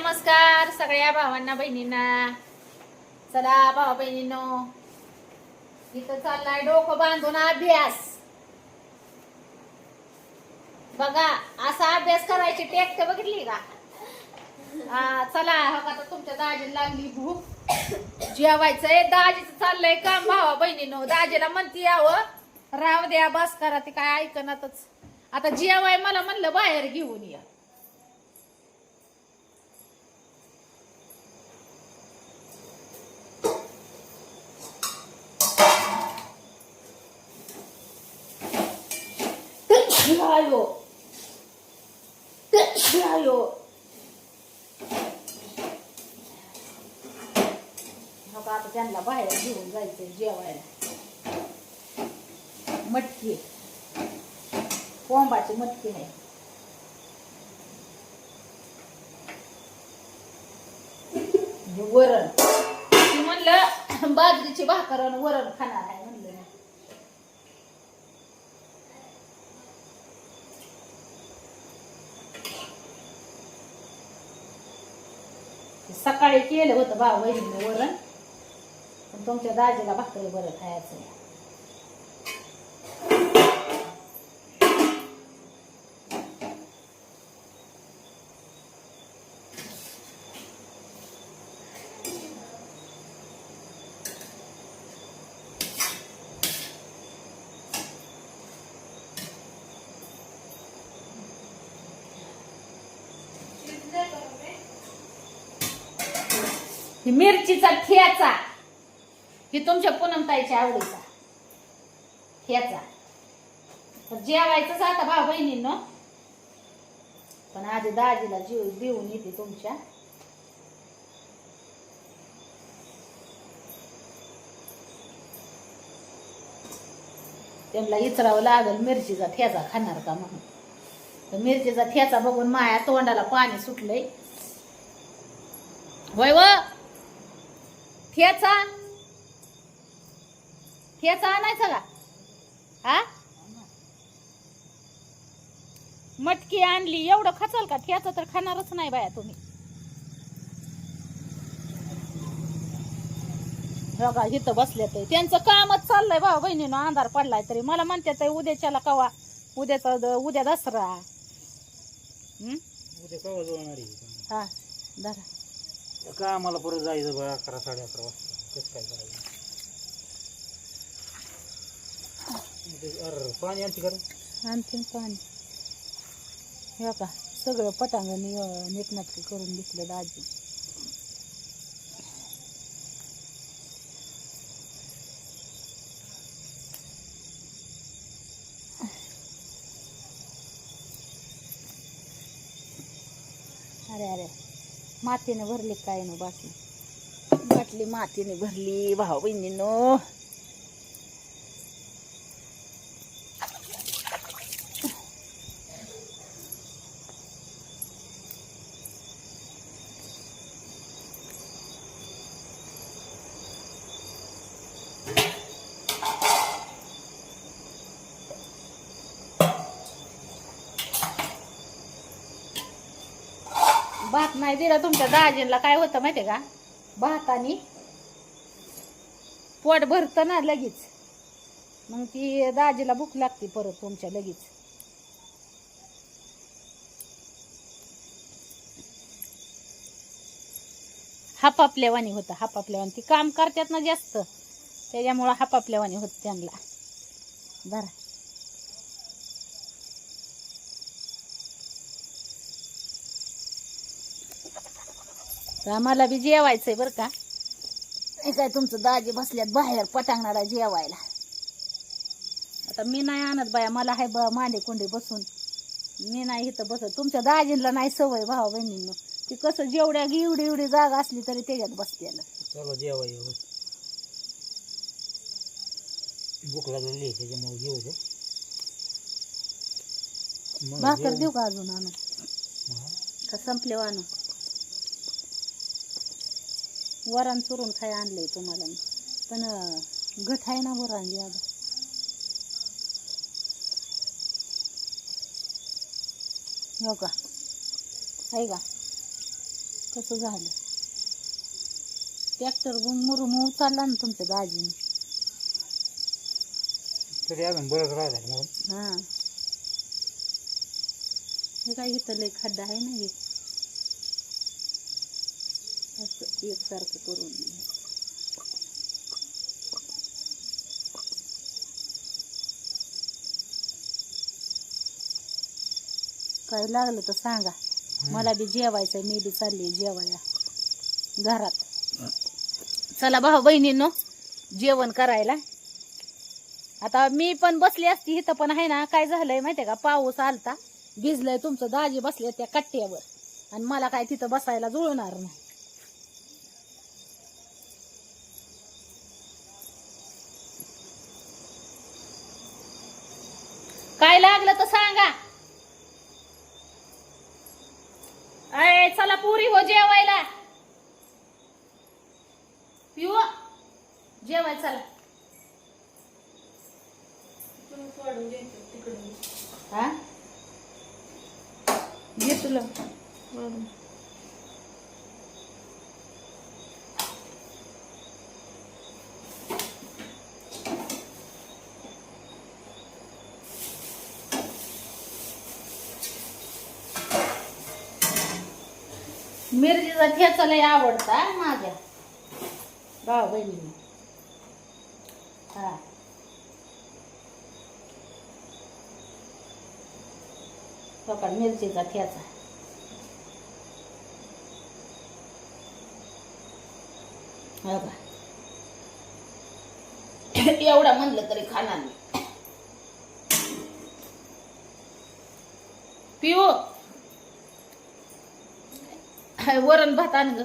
नमस्कार सगळ्या भावांना बहिणींना. चला भावा बहिणींनो इथं चाललाय डोकं बांधून अभ्यास. बघा असा अभ्यास करायची टेक्ट बघितली का? हा चला हो आता तुमच्या दाजीला लागली भूक. जेवायचंय. दाजीचं चाललंय काम भावा बहिणीनो. दाजीला म्हणती यावं राव द्या बस करा ते काय ऐकनातच. आता जेवाय मला म्हणलं बाहेर घेऊन या. Ayo. Ayo. हो का आता त्यांना बाहेर घेऊन जायचं जेवायला मटकी कोंबाची मटकी आहे वरण ती म्हणलं बाजरीची भाकर वरण खाणार आहे सकाळी केलं होतं बा वहिनीने वरण. पण तुमच्या दाजीला भाकरी बरं खायचं ही मिरचीचा ठेचा. ही तुमच्या पुनमताईच्या आवडीचा. ठेचा. तर जेवायचंच आता भाऊ बहिणींनो. पण आधी दाजीला जीव देऊन येते तुमच्या. त्यांना इचरावं लागल मिरचीचा ठेचा खाणार का म्हणून. तर मिरचीचा ठेचा बघून माया तोंडाला पाणी सुटलंय. वय व ठेचा ठेचा आणायचा का? हा? मटकी आणली एवढं खाचाल का? ठेचा तर खाणारच नाही बाया तुम्ही. बघा इथं बसले तर त्यांचं कामच चाललंय भाऊ बहिणीनं अंधार पडलाय तरी. मला म्हणतात उद्याच्याला कवा? उद्याचा उद्या दसरा. हा धरा. का आम्हाला परत जायचं बघा अकरा साडे अकरा वाजता? तेच काय करायचं? अर पाणी आणते करा आणखीन पाणी. हे का सगळं पटांगण नीटनाटकी करून घेतलं दाजी. अरे अरे. मातीने भरली काय ना बाटली? बाटली मातीने भरली भाऊ बहिणीनो भात नाही दिला तुमच्या दाजींना. काय होतं माहिती का? भातानी पोट भरतं ना लगेच. मग ती दाजीला भूक लागते परत तुमच्या लगेच. हापापल्यावानी होतं हापापल्यावानी ती काम करतात ना जास्त. त्याच्यामुळं हापापल्यावानी होत त्यांना. धरा. तर आम्हाला बी जेवायचंय बरं का? हे काय तुमचं दाजी बसल्यात बाहेर पटांगणाला जेवायला? आता मी नाही आणत बाया मला आहे बा मांडे कुंडे बसून. मी नाही इथं बसत. तुमच्या दाजींला नाही सवय भाऊ बहिणींनो. ती कसं जेवढ्या एवढी एवढी जागा असली तरी त्याच्यात बसते चला जेवा येऊ. भूक लागलेली आहे त्याच्यामुळे घेऊ गं. मग भाकर जेवू. देऊ का अजून आणू हा. का संपले आणू वरण चुरून खाय आणलंय तुम्हाला मी. पण घट आहे ना वरण ज्यादा हो का? आहे का? कसं झालं. ट्रॅक्टर मुरुम चालला ना तुमच्या दाजीने. तरी अजून बरंच राहिलं म्हणून हा. हे काय इथं लय खड्डा आहे ना हे? असं एकसारखं करून काय लागलं तर सांगा. मला बी जेवायचं मी बी चालली जेवायला. घरात. चला भाऊ बहिणींनो जेवण करायला. आता मी पण बसली असती इथं पण आहे ना काय झालंय माहितीये का? पाऊस आलता. भिजलंय तुमचं दाजी बसले त्या कट्ट्यावर. आणि मला काय तिथं बसायला जुळणार नाही. काय लागलं तर सांगा. अय चला पुरी हो जेवायला. पिऊ हो. जेवाय चला. हा? घे तुला. मिरचीचा ठेचा लय आवडता माझ्या. भाऊ बहिणी हा. हो सकाळ मिरचीचा ठेचा. हो का. एवढा म्हणलं तरी खाणार नाही. पिऊ. हाय, वरण भात आण ग.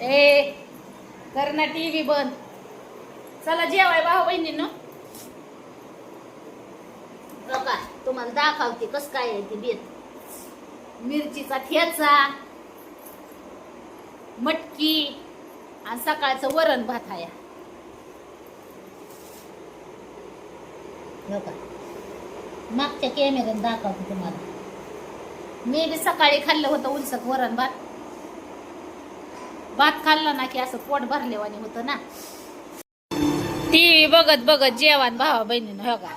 ए कर ना टीव्ही बंद. चला जेवाय भाऊ बहिणींनो. बघा तुम्हाला दाखवते कस काय आहे ती बेत. मिरचीचा ठेचा मटकी आणि सकाळचं वरण भात आहे. मागच्या कॅमेऱ्यात दाखवते तुम्हाला. मी बी सकाळी खाल्लं होतं उलसक वरण भात. भात खाल्ला ना की असं पोट भरलेवानी होतं ना. टीव्ही बघत बघत जेवण भावा बहिणीनं हो का?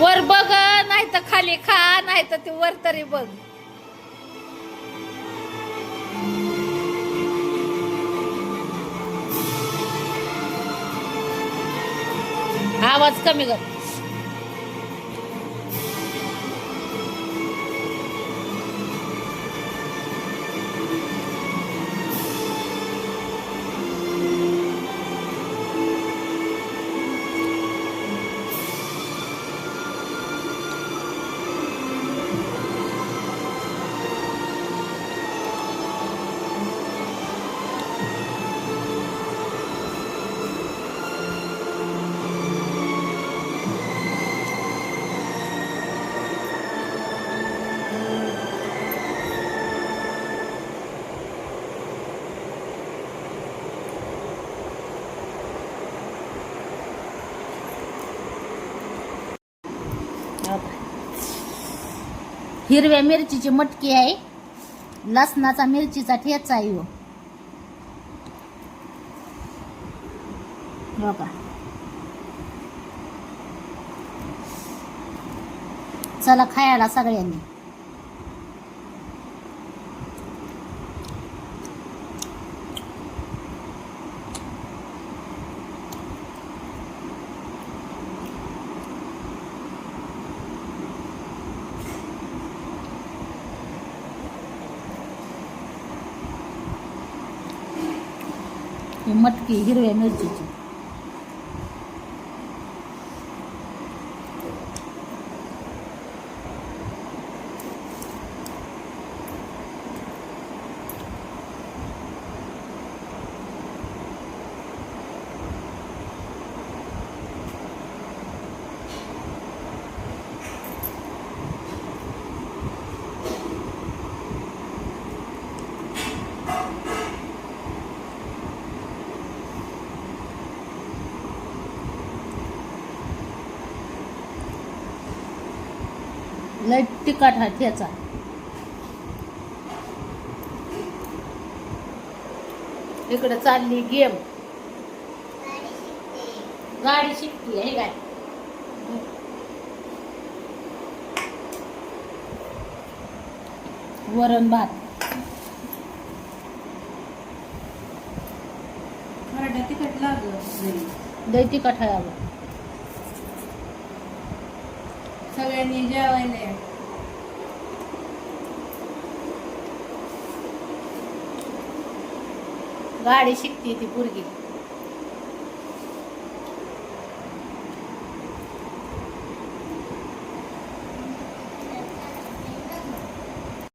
वर बघ नाही तर खाली खा नाही तर ते वर तरी बघ. आवाज कमी कर. हिरव्या मिरचीची मटकी आहे. लसणाचा मिरचीचा ठेचा आहे हो. का चला खायला सगळ्यांनी. मटकी हिरव्या मिरचीची. लय तिखट हा ठेचा इकडे चालली गेम. गाडी शिकते हे काय? वरण भात. तिखट लागलं लय तिखट आहे सगळ्यांनी जेवायला या. गाडी शिकते ती पुरगी